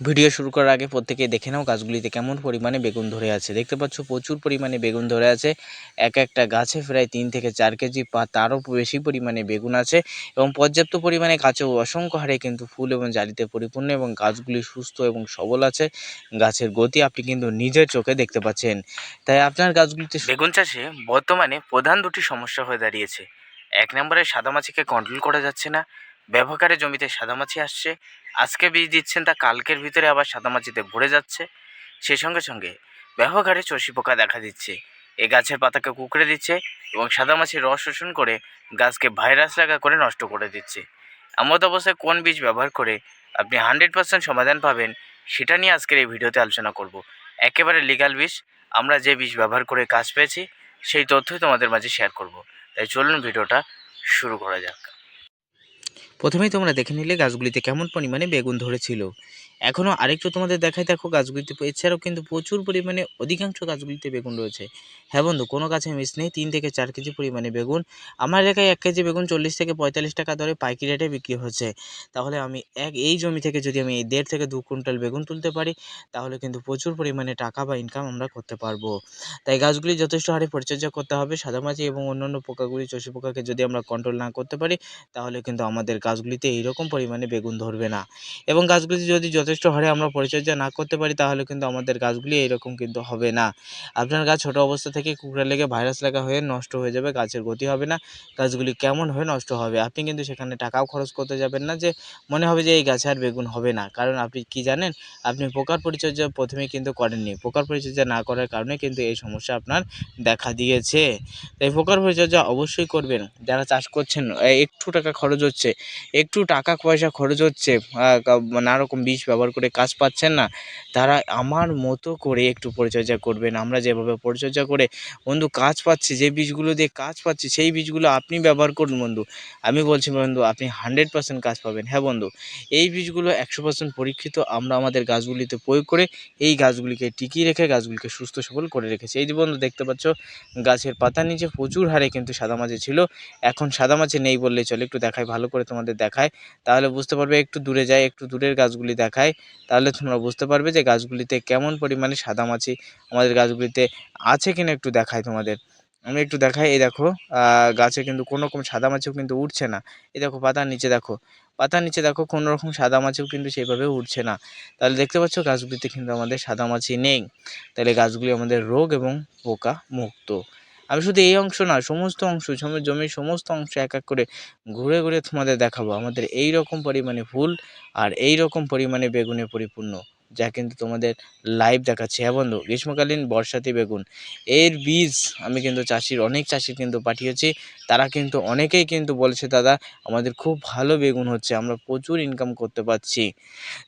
Video শুরু করার আগে প্রত্যেকে দেখে নাও গাছগুলিতে কেমন পরিমাণে বেগুন ধরে আছে। দেখতে পাচ্ছ প্রচুর পরিমাণে বেগুন ধরে আছে। এক একটা গাছে প্রায় তিন থেকে চার কেজি বা তারও বেশি পরিমাণে বেগুন আছে এবং পর্যাপ্ত পরিমাণে গাছেও অসংখ্য হারে কিন্তু ফুল এবং জালিতে পরিপূর্ণ এবং গাছগুলি সুস্থ এবং সবল আছে। গাছের গতি আপনি কিন্তু নিজের চোখে দেখতে পাচ্ছেন। তাই আপনার গাছগুলিতে বেগুন চাষে বর্তমানে প্রধান দুটি সমস্যা হয়ে দাঁড়িয়েছে। এক নম্বরে সাদামাছিকে কন্ট্রোল করা যাচ্ছে না ব্যবহারে জমিতে সাদামাছি আসছে। আজকে বীজ দিচ্ছেন তা কালকের ভিতরে আবার সাদামাছিতে ভরে যাচ্ছে। সেই সঙ্গে সঙ্গে ব্যবহারে চষি পোকা দেখা দিচ্ছে। এ গাছের পাতাকে কুকড়ে দিচ্ছে এবং সাদামাছির রস শোষণ করে গাছকে ভাইরাস লাগা করে নষ্ট করে দিচ্ছে। এমত অবস্থায় কোন বীজ ব্যবহার করে আপনি হান্ড্রেড পার্সেন্ট সমাধান পাবেন সেটা নিয়ে আজকের এই ভিডিওতে আলোচনা করব। একেবারে লিগাল বীজ, আমরা যে বীজ ব্যবহার করে কাজ পেয়েছি সেই তথ্যই তোমাদের মাঝে শেয়ার করব। তাই চলুন ভিডিওটা শুরু করা যাক। প্রথমেই তোমরা দেখে নিলে গাছগুলিতে কেমন পরিমাণে বেগুন ধরেছিল। এখনও আরেকটু তোমাদের দেখাই, দেখো গাছগুলিতে এছাড়াও কিন্তু প্রচুর পরিমাণে অধিকাংশ গাছগুলিতে বেগুন রয়েছে। হ্যাঁ বন্ধু, কোনো গাছে মিস নেই, তিন থেকে চার কেজি পরিমাণে বেগুন। আমার এলাকায় এক কেজি বেগুন চল্লিশ থেকে পঁয়তাল্লিশ টাকা দরে পাইকি রেটে বিক্রি হচ্ছে। তাহলে আমি এক, এই জমি থেকে যদি আমি এই দেড় থেকে দু কুইন্টাল বেগুন তুলতে পারি, তাহলে কিন্তু প্রচুর পরিমাণে টাকা বা ইনকাম আমরা করতে পারব। তাই গাছগুলি যথেষ্ট হারে পরিচর্যা করতে হবে সাদামাছি এবং অন্যান্য পোকাগুলি চষি পোকাকে যদি আমরা কন্ট্রোল না করতে পারি, তাহলে কিন্তু আমাদের গাছগুলিতে এইরকম পরিমাণে বেগুন ধরবে না। এবং গাছগুলি যদি যথেষ্ট হারে আমরা পরিচর্যা না করতে পারি, তাহলে কিন্তু আমাদের গাছগুলি এইরকম কিন্তু হবে না। আপনার গাছ ছোটো অবস্থা থেকে কুকড়া লেগে ভাইরাস লাগা হয়ে নষ্ট হয়ে যাবে, গাছের গতি হবে না, গাছগুলি কেমন হয়ে নষ্ট হবে? আপনি কিন্তু সেখানে টাকাও খরচ করতে যাবেন না যে, মনে হবে যে এই গাছে আর বেগুন হবে না। কারণ আপনি কি জানেন, আপনি পোকার পরিচর্যা প্রথমেই কিন্তু করেননি। পোকার পরিচর্যা না করার কারণে কিন্তু এই সমস্যা আপনার দেখা দিয়েছে। তাই পোকার পরিচর্যা অবশ্যই করবেন। যারা চাষ করছেন একটু টাকা খরচ হচ্ছে, একটু টাকা পয়সা খরচ হচ্ছে নানা রকম বিষ ব্যবহার করে কাজ পাচ্ছেন না, তারা আমার মতো করে একটু পরিচর্যা করবেন। আমরা যেভাবে পরিচর্যা করে, বন্ধু, কাজ পাচ্ছি, যে বীজগুলো দিয়ে কাজ পাচ্ছি, সেই বীজগুলো আপনি ব্যবহার করুন, বন্ধু। আমি বলছি, বন্ধু, আপনি হান্ড্রেড পার্সেন্ট কাজ পাবেন। হ্যাঁ বন্ধু, এই বীজগুলো একশো পার্সেন্ট পরীক্ষিত, আমরা আমাদের গাছগুলিতে প্রয়োগ করে এই গাছগুলিকে টিকিয়ে রেখে গাছগুলিকে সুস্থ সবল করে রেখেছি। এই যে বন্ধু, দেখতে পাচ্ছ, গাছের পাতার নিচে প্রচুর হারে কিন্তু সাদা সাদামাছি ছিল। এখন সাদা সাদামাছি নেই বললেই চলে। একটু দেখায়, ভালো করে তোমাদের দেখায়। তাহলে বুঝতে পারবে, একটু দূরে যায়, একটু দূরের গাছগুলি দেখায়। তাহলে তোমরা বুঝতে পারবে যে গাছগুলিতে কেমন পরিমাণে সাদামাছি আমাদের গাছগুলিতে আছে কিনা একটু দেখায় তোমাদের। আমি একটু দেখাই, এই দেখো গাছে কিন্তু কোনো রকম সাদামাছিও কিন্তু উঠছে না। এই দেখো পাতার নিচে দেখো, পাতার নিচে দেখো কোনো রকম সাদামাছিও কিন্তু সেইভাবে উঠছে না। তাহলে দেখতে পাচ্ছ গাছগুলিতে কিন্তু আমাদের সাদা মাছি নেই। তাহলে গাছগুলি আমাদের রোগ এবং পোকা মুক্ত আমি শুধু এই অংশ না সমস্ত অংশ, জমি জমির সমস্ত অংশ এক এক করে ঘুরে ঘুরে তোমাদের দেখাবো। আমাদের এই রকম পরিমাণে ফুল আর এই রকম পরিমাণে বেগুনে পরিপূর্ণ। যা কিন্তু তোমাদের লাইভ দেখাচ্ছে। হ্যাঁ বন্ধু, গ্রীষ্মকালীন বর্ষাতি বেগুন। এর বীজ আমি কিন্তু চাষির, অনেক চাষির কিন্তু পাঠিয়েছি। তারা কিন্তু অনেকেই কিন্তু বলেছে, দাদা, আমাদের খুব ভালো বেগুন হচ্ছে, আমরা প্রচুর ইনকাম করতে পারছি।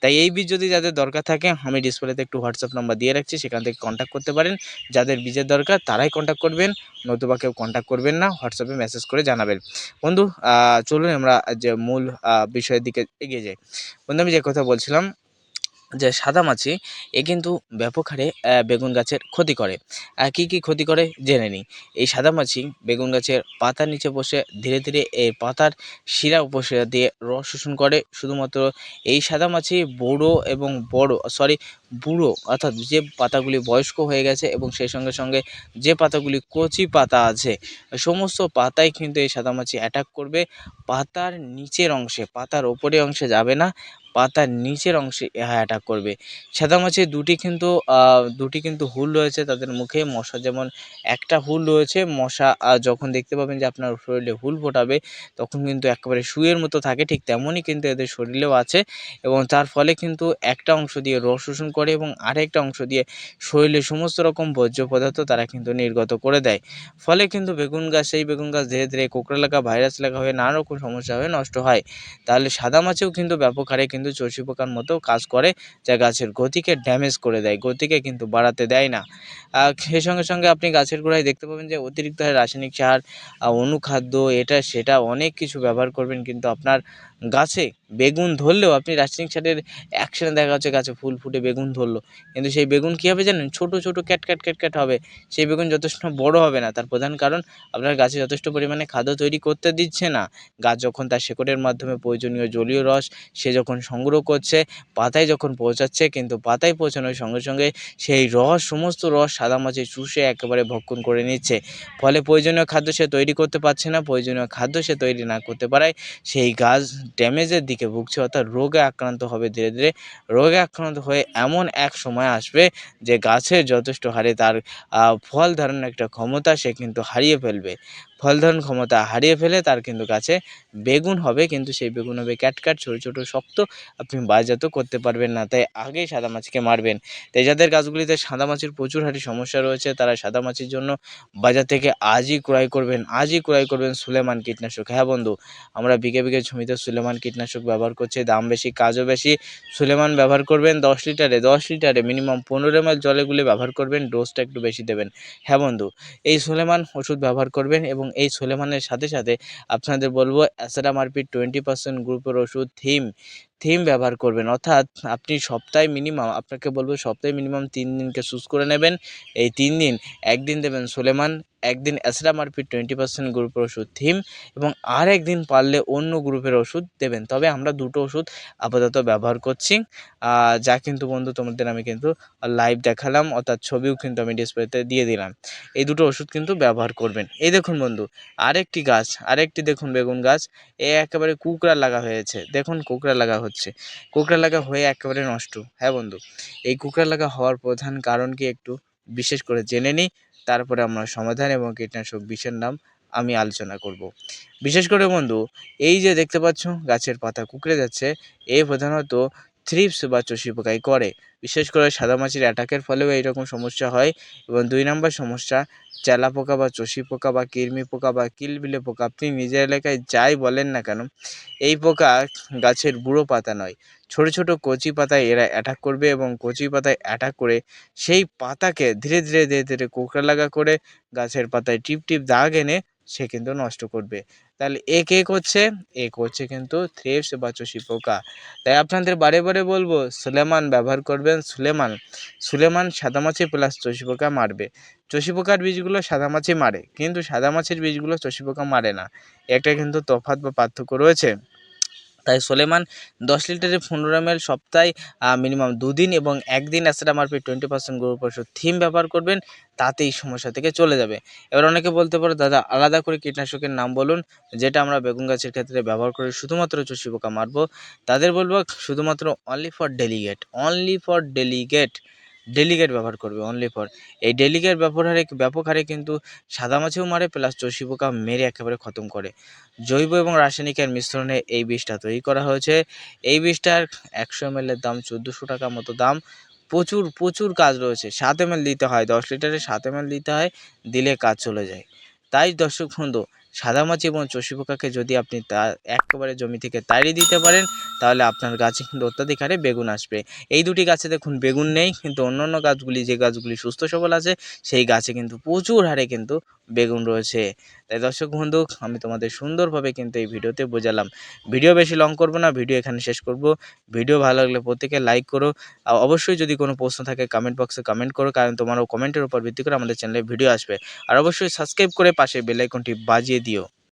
তাই এই বীজ যদি যাদের দরকার থাকে, আমি ডিসপ্লেতে একটু হোয়াটসঅ্যাপ নাম্বার দিয়ে রাখছি, সেখান থেকে কন্ট্যাক্ট করতে পারেন। যাদের বীজের দরকার, তারাই কন্ট্যাক্ট করবেন। নতুবা কেউ কন্ট্যাক্ট করবেন না হোয়াটসঅ্যাপে মেসেজ করে জানাবেন। বন্ধু চলুন আমরা যে মূল বিষয়ের দিকে এগিয়ে যাই। বন্ধু, আমি যে কথা বলছিলাম যে সাদামাছি এ কিন্তু ব্যাপক হারে বেগুন গাছের ক্ষতি করে। কী কী ক্ষতি করে জেনে নিই। এই সাদামাছি বেগুন গাছের পাতার নিচে বসে ধীরে ধীরে এই পাতার শিরা উপশিরা দিয়ে রস শোষণ করে। শুধুমাত্র এই সাদামাছি বড়ো এবং বড় সরি বুড়ো, অর্থাৎ যে পাতাগুলি বয়স্ক হয়ে গেছে এবং সেই সঙ্গে সঙ্গে যে পাতাগুলি কচি পাতা আছে, সমস্ত পাতায় কিন্তু এই সাদামাছি অ্যাটাক করবে। পাতার নিচের অংশে, পাতার ওপরের অংশে যাবে না। পাতার নিচের অংশে ইহা অ্যাটাক করবে। সাদা সাদামাছির দুটি কিন্তু দুটি কিন্তু হুল রয়েছে তাদের মুখে। মশা যেমন একটা হুল রয়েছে, মশা যখন দেখতে পাবেন যে আপনার শরীরে হুল ফোটাবে, তখন কিন্তু একেবারে শুয়ের মতো থাকে, ঠিক তেমনই কিন্তু এদের শরীরেও আছে। এবং তার ফলে কিন্তু একটা অংশ দিয়ে রস শোষণ করে এবং আরেকটা অংশ দিয়ে শরীরে সমস্ত রকম বর্জ্য পদার্থ তারা কিন্তু নির্গত করে দেয়। ফলে কিন্তু বেগুন গাছ, সেই বেগুন গাছ ধীরে ধীরে কোকড়া লাগা, ভাইরাস লাগা হয়ে নানা রকম সমস্যা হয়ে নষ্ট হয়। তাহলে সাদা মাছিও কিন্তু ব্যাপক হারে কিন্তু চষি পোকার মতো কাজ করে যা গাছের গতিকে ড্যামেজ করে দেয়, গতিকে কিন্তু বাড়াতে দেয় না। সেই সঙ্গে সঙ্গে আপনি গাছের গোড়ায় দেখতে পাবেন যে অতিরিক্ত রাসায়নিক সার অনুখাদ্য, এটা সেটা অনেক কিছু ব্যবহার করবেন কিন্তু আপনার গাছে বেগুন ধরলেও আপনি রাসায়নিক সারের অ্যাকশনে দেখা যাচ্ছে গাছে ফুল ফুটে বেগুন ধরলো। কিন্তু সেই বেগুন কী হবে জানেন? ছোট ছোট, ক্যাট ক্যাট ক্যাট ক্যাট হবে। সেই বেগুন যথেষ্ট বড় হবে না। তার প্রধান কারণ, আপনার গাছে যথেষ্ট পরিমাণে খাদ্য তৈরি করতে দিচ্ছে না। গাছ যখন তার শেকড়ের মাধ্যমে প্রয়োজনীয় জলীয় রস, সে যখন সংগ্রহ করছে, পাতায় যখন পৌঁছাচ্ছে, কিন্তু পাতায় পৌঁছানোর সঙ্গে সঙ্গে সেই রস, সমস্ত রস সাদা মাছে চুষে একেবারে ভক্ষণ করে নিচ্ছে। ফলে প্রয়োজনীয় খাদ্য সে তৈরি করতে পারছে না। প্রয়োজনীয় খাদ্য সে তৈরি না করতে পারায় সেই গাছ ড্যামেজের দিকে ভুগছে, অর্থাৎ রোগে আক্রান্ত হবে ধীরে ধীরে। রোগে আক্রান্ত হয়ে এমন এক সময় আসবে যে গাছের যথেষ্ট হারে তার ফল ধারণের একটা ক্ষমতা সে কিন্তু হারিয়ে ফেলবে। ফল ধারণ ক্ষমতা হারিয়ে ফেলে, তার কিন্তু গাছে বেগুন হবে, কিন্তু সেই বেগুন হবে ক্যাটক্যাট ছোটো ছোটো, শক্ত, আপনি বাজাত করতে পারবেন না, তাই আগেই সাদা মাছিকে মারবেন। তাই যাদের গাছগুলিতে সাদা মাছির প্রচুর হারে সমস্যা রয়েছে, তারা সাদা মাছির জন্য বাজার থেকে আজই ক্রয় করবেন, আজই ক্রয় করবেন সুলেমান কীটনাশক। হ্যাঁ বন্ধু, আমরা বিঘে বিঘে জমিতে সুলেমান কীটনাশক ব্যবহার করছি, দাম বেশি, কাজও বেশি, সুলেমান ব্যবহার করবেন দশ লিটারে দশ লিটারে মিনিমাম পনেরো এম এল জলে গুলে ব্যবহার করবেন ডোজটা একটু বেশি দেবেন। হ্যাঁ বন্ধু, এই সুলেমান ওষুধ ব্যবহার করবেন এবং এই সোলেমানের সাথে সাথে আপনাদের বলব অ্যাসাডামারপির টোয়েন্টি পার্সেন্ট গ্রুপের ওষুধ থিম থিম ব্যবহার করবেন। অর্থাৎ আপনি সপ্তাহে মিনিমাম আপনাকে বলব সপ্তাহে মিনিমাম তিন দিনকে চুজ করে নেবেন। এই তিন দিন, একদিন দেবেন সুলেমান একদিন অ্যাসরামারপির টোয়েন্টি পার্সেন্ট গ্রুপের ওষুধ থিম এবং আর একদিন পারলে অন্য গ্রুপের ওষুধ দেবেন। তবে আমরা দুটো ওষুধ আপাতত ব্যবহার করছি। যা কিন্তু বন্ধু তোমাদের আমি কিন্তু লাইভ দেখালাম, অর্থাৎ ছবিও কিন্তু আমি ডিসপ্লেতে দিয়ে দিলাম। এই দুটো ওষুধ কিন্তু ব্যবহার করবেন। এই দেখুন বন্ধু, আরেকটি গাছ, আরেকটি দেখুন বেগুন গাছ, এ একেবারে কুকড়া লাগা হয়েছে। দেখুন কুকড়া লাগা হচ্ছে। কুকড়া লাগা হয়ে একেবারে নষ্ট। হ্যাঁ বন্ধু, এই কুকড়া লাগা হওয়ার প্রধান কারণ কি একটু বিশেষ করে জেনে নিই। তারপরে আমরা সমাধান এবং কীটনাশক বিষের নাম আমি আলোচনা করব। বিশেষ করে বন্ধু, এই যে দেখতে পাচ্ছ, গাছের পাতা কুকড়ে যাচ্ছে। এ প্রধানত থ্রিপস বা চষি পোকাই করে। বিশেষ করে সাদা মাছির অ্যাটাকের ফলেও এইরকম সমস্যা হয় এবং দুই নম্বর সমস্যা চেলা পোকা বা চষি পোকা বা কৃমি পোকা বা কিলবিলে পোকা। আপনি নিজের এলাকায় যাই বলেন না কেন, এই পোকা গাছের বুড়ো পাতা নয়। ছোট ছোট কচি পাতায় এরা অ্যাটাক করবে এবং কচি পাতায় অ্যাটাক করে সেই পাতাকে ধীরে ধীরে ধীরে ধীরে কোকড়া লাগা করে গাছের পাতায় টিপ টিপ দাগ এনে সে কিন্তু নষ্ট করবে। তাহলে এক এক হচ্ছে এক হচ্ছে কিন্তু থ্রেপস বা চষি পোকা। তাই আপনাদের বারে বারে বলব, সুলেমান ব্যবহার করবেন সুলেমান। সুলেমান সাদা মাছি প্লাস চষি পোকা মারবে। চষি পোকার বীজগুলো সাদা মাছি মারে, কিন্তু সাদা মাছের বীজগুলো চষি পোকা মারে না। একটা কিন্তু তফাৎ বা পার্থক্য রয়েছে। তাই সোলেমান দশ লিটারের পনেরো এম সপ্তাহে মিনিমাম দুদিন এবং একদিন অ্যাসেটামারপি টোয়েন্টি পার্সেন্ট গ্রুপ ওষুধ থিম ব্যবহার করবেন, তাতেই সমস্যা থেকে চলে যাবে। এবার অনেকে বলতে পারো, দাদা, আলাদা করে কীটনাশকের নাম বলুন, যেটা আমরা বেগুন গাছের ক্ষেত্রে ব্যবহার করে শুধুমাত্র চষি পোকা মারবো। তাদের বলব, শুধুমাত্র only for delegate only for delegate delegate ব্যবহার করবে অনলি ফর এই ডেলিগেট ব্যবহারে হারে ব্যাপক হারে কিন্তু সাদা মাছেও মারে প্লাস চষি পোকা মেরে একেবারে খতম করে। জৈব এবং রাসায়নিকের মিশ্রণে এই বিষটা তৈরি করা হয়েছে। এই বিষটার একশো এম দাম চোদ্দোশো টাকা মতো দাম। প্রচুর প্রচুর কাজ রয়েছে। সাত এম দিতে হয়, দশ লিটারে সাত এম দিতে হয়, দিলে কাজ চলে যায়। তাই দর্শক বন্ধু সাদামাছি এবং চষি পোকাকে যদি আপনি তা একেবারে জমি থেকে তাড়িয়ে দিতে পারেন, তাহলে আপনার গাছে কিন্তু অত্যাধিক হারে বেগুন আসবে। এই দুটি গাছে দেখুন বেগুন নেই, কিন্তু অন্যান্য অন্য গাছগুলি, যে গাছগুলি সুস্থ সবল আছে, সেই গাছে কিন্তু প্রচুর হারে কিন্তু বেগুন রয়েছে। তাই দর্শক বন্ধু, আমি তোমাদের সুন্দরভাবে কিন্তু এই ভিডিওতে বোঝালাম। ভিডিও বেশি লং করব না, ভিডিও এখানে শেষ করব। ভিডিও ভালো লাগলে প্রত্যেকে লাইক করো। আর অবশ্যই যদি কোনো প্রশ্ন থাকে কমেন্ট বক্সে কমেন্ট করো, কারণ তোমারও কমেন্টের উপর ভিত্তি করে আমাদের চ্যানেলে ভিডিও আসবে। আর অবশ্যই সাবস্ক্রাইব করে পাশে বেলাইকনটি বাজিয়ে দিও।